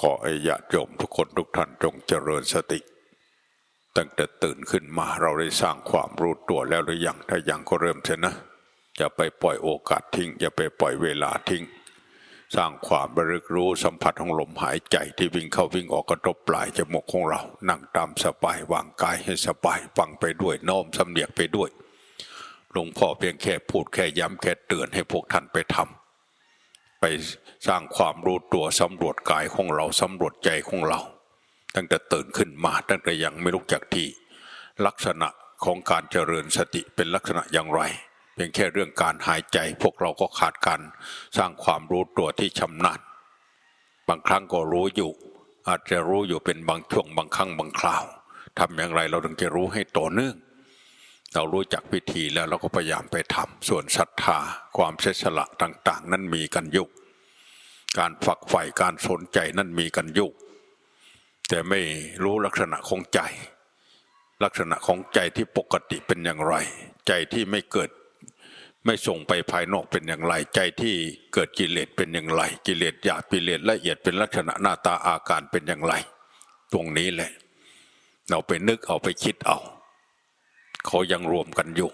ขอให้ญาติโยมทุกคนทุกท่านจงเจริญสติ ตั้งแต่ตื่นขึ้นมาเราได้สร้างความรู้ตัวแล้วหรือยังถ้ายังก็เริ่มเถอะนะอย่าไปปล่อยโอกาสทิ้ง อย่าไปปล่อยเวลาทิ้ง สร้างความบริกรู้สัมผัสของลมหายใจที่วิ่งเข้าวิ่งออกกระทบปลายจมูกของเรา นั่งตามสบายวางกายให้สบายฟังไปด้วยน้อมสำเนียกไปด้วยหลวงพ่อเพียงแค่พูดแค่ย้ำแค่เตือนให้พวกท่านไปทำ ไปสร้างความรู้ตัวสำรวจกายของเราสำรวจใจของเรา ตั้งแต่ตื่นขึ้นมาตั้งแต่ยังไม่ลุกจากที่ ลักษณะของการเจริญสติเป็นลักษณะอย่างไร เพียงแค่เรื่องการหายใจ พวกเราก็ขาดการสร้างความรู้ตัวที่ชำนาญบางครั้งก็รู้อยู่ อาจจะรู้อยู่เป็นบางช่วงบางครั้งบางคราวทำอย่างไรเราถึงจะรู้ให้ต่อเนื่อง เรารู้จักวิธีแล้วเราก็พยายามไปทำส่วนศรัทธาความเสียสละต่าง ๆ นั้นมีกันยุกการฝักใฝ่การสนใจนั้นมีกันยุกแต่ไม่รู้ลักษณะของใจ ลักษณะของใจที่ปกติเป็นอย่างไร ใจที่ไม่เกิดไม่ส่งไปภายนอกเป็นอย่างไร ใจที่เกิดกิเลสเป็นอย่างไร กิเลสหยาบกิเลสละเอียดเป็นลักษณะหน้าตาอาการเป็นอย่างไร ตรงนี้แหละ เราไปนึกเอาไปคิดเอา เขายังรวมกันอยู่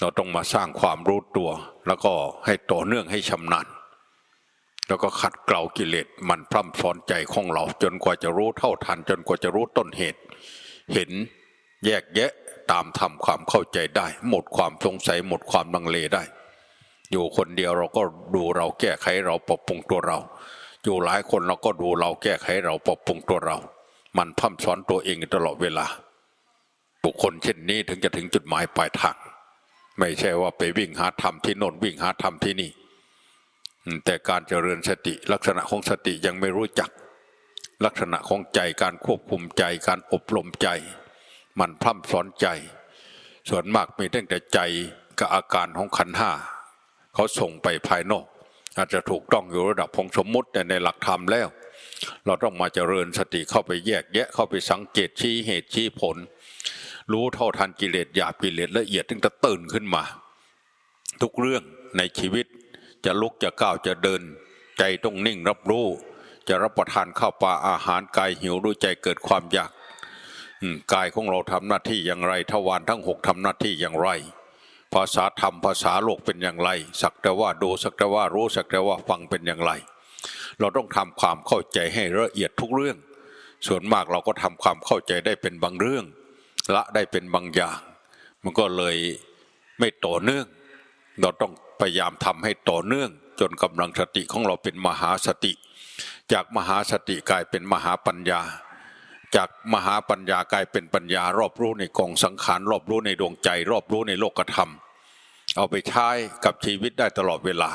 เราต้องมาสร้างความรู้ตัว แล้วก็ให้ต่อเนื่องให้ชำนาญแล้วก็ขัดเกลากิเลสมันพร่ำสอนใจของเรา จนกว่าจะรู้เท่าทัน จนกว่าจะรู้ต้นเหตุ เห็นแยกแยะตามทำความเข้าใจได้ หมดความสงสัยหมดความลังเลได้ อยู่คนเดียวเราก็ดูเราแก้ไขเราปรับปรุงตัวเรา อยู่หลายคนเราก็ดูเราแก้ไขเราปรับปรุงตัวเรา มันพร่ำสอนตัวเองตลอดเวลา บุคคลเช่นนี้ถึงจะถึงจุดหมายปลายทางไม่ใช่ว่าไปวิ่งหาธรรมที่โน่นวิ่งหาธรรมที่นี่ แต่การเจริญสติลักษณะของสติยังไม่รู้จัก ลักษณะของใจการควบคุมใจการอบรมใจ มันพร่ำสอนใจ ส่วนมากมีตั้งแต่ใจกับอาการของขันห้าเขาส่งไปภายนอก อาจจะถูกต้องอยู่ระดับของสมมุติแต่ในหลักธรรมแล้ว เราต้องมาเจริญสติเข้าไปแยกแยะเข้าไปสังเกตชี้เหตุชี้ผล รู้เท่าทันกิเลสหยาบกิเลสละเอียดถึงจะตื่นขึ้นมา ทุกเรื่องในชีวิตจะลุกจะก้าวจะเดิน ใจต้องนิ่งรับรู้ จะรับประทานข้าวปลาอาหารกายหิวด้วยใจเกิดความอยากกายของเราทำหน้าที่อย่างไรทวารทั้งหกทำหน้าที่อย่างไร ภาษาธรรมภาษาโลกเป็นอย่างไร สักแต่ว่าดูสักแต่ว่ารู้สักแต่ว่าฟังเป็นอย่างไร เราต้องทำความเข้าใจให้ละเอียดทุกเรื่อง ส่วนมากเราก็ทำความเข้าใจได้เป็นบางเรื่อง ละได้เป็นบางอย่าง มันก็เลยไม่ต่อเนื่อง เราต้องพยายามทำให้ต่อเนื่อง จนกำลังสติของเราเป็นมหาสติ จากมหาสติกลายเป็นมหาปัญญา จากมหาปัญญากลายเป็นปัญญารอบรู้ในกองสังขารรอบรู้ในดวงใจ รอบรู้ในโลกธรรม เอาไปใช้กับชีวิตได้ตลอดเวลา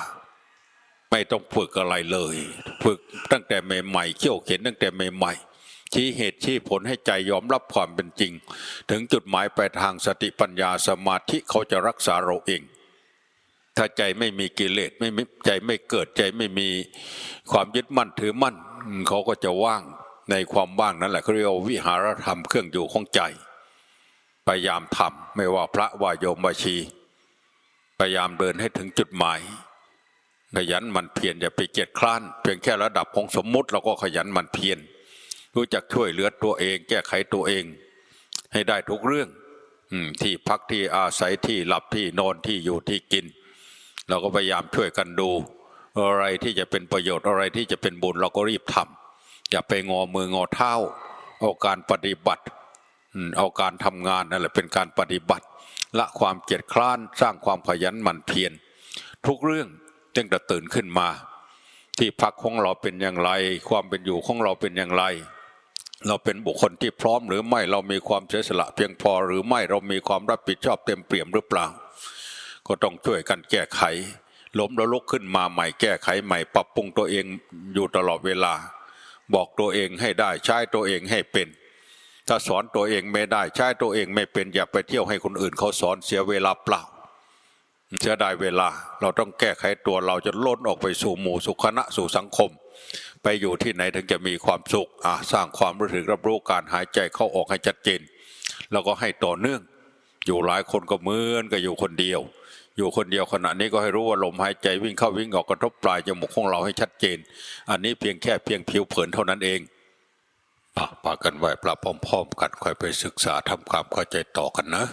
ไม่ต้องฝึกอะไรเลย ฝึกตั้งแต่ใหม่ๆเขี่ยวเข็นตั้งแต่ใหม่ๆ ชี้เหตุชี้ผลให้ใจยอมรับความเป็นจริง ถึงจุดหมายปลายทางสติปัญญาสมาธิเขาจะรักษาเราเอง ถ้าใจไม่มีกิเลสไม่ใจไม่เกิดใจไม่มีความยึดมั่นถือมั่นเขาก็จะว่างในความว่างนั่นแหละเขาเรียกว่าวิหารธรรมเครื่องอยู่ของใจพยายามทำไม่ว่าพระว่าโยมว่าชีพยายามเดินให้ถึงจุดหมาย ขยันมันเพียรอย่าไปเกียจคร้านเพียงแค่ระดับของสมมุติเราก็ขยันมันเพียร รู้จักช่วยเหลือตัวเอง แก้ไขตัวเอง ให้ได้ทุกเรื่องอที่พักที่อาศัยที่หลับที่นอนที่อยู่ที่กิน เราก็พยายามช่วยกันดู อะไรที่จะเป็นประโยชน์อะไรที่จะเป็นบุญเราก็รีบทำอย่าไปงอมืองอเท้าเอาการปฏิบัติเอาการทำงานนั่นแหละเป็นการปฏิบัติ ละความเกียจคร้านสร้างความขยันหมั่นเพียรทุกเรื่องตั้งแต่ตื่นขึ้นมา ที่พักของเราเป็นอย่างไร ความเป็นอยู่ของเราเป็นอย่างไร เราเป็นบุคคลที่พร้อมหรือไม่เรามีความเสียสละเพียงพอหรือไม่เรามีความรับผิดชอบเต็มเปี่ยมหรือเปล่า ก็ต้องช่วยกันแก้ไข ล้มแล้วลุกขึ้นมาใหม่แก้ไขใหม่ปรับปรุงตัวเองอยู่ตลอดเวลา บอกตัวเองให้ได้ใช้ตัวเองให้เป็น ถ้าสอนตัวเองไม่ได้ใช้ตัวเองไม่เป็นอย่าไปเที่ยวให้คนอื่นเขาสอนเสียเวลาเปล่าเสียดายเวลาเราต้องแก้ไขตัวเราจะล้นออกไปสู่หมู่สุขณะสู่สังคม ไปอยู่ที่ไหนถึงจะมีความสุขอะสร้างความรู้สึกรับรู้การหายใจเข้าออกให้ชัดเจน แล้วก็ให้ต่อเนื่อง อยู่หลายคนก็เหมือนกับอยู่คนเดียว อยู่คนเดียวขณะนี้ก็ให้รู้ว่าลมหายใจวิ่งเข้าวิ่งออกกระทบปลายจมูกของเราให้ชัดเจน อันนี้เพียงแค่เพียงผิวเผินเท่านั้นเองอะปากันไหวปลาพร้อมๆกันค่อยไปศึกษาทำความเข้าใจต่อกันนะ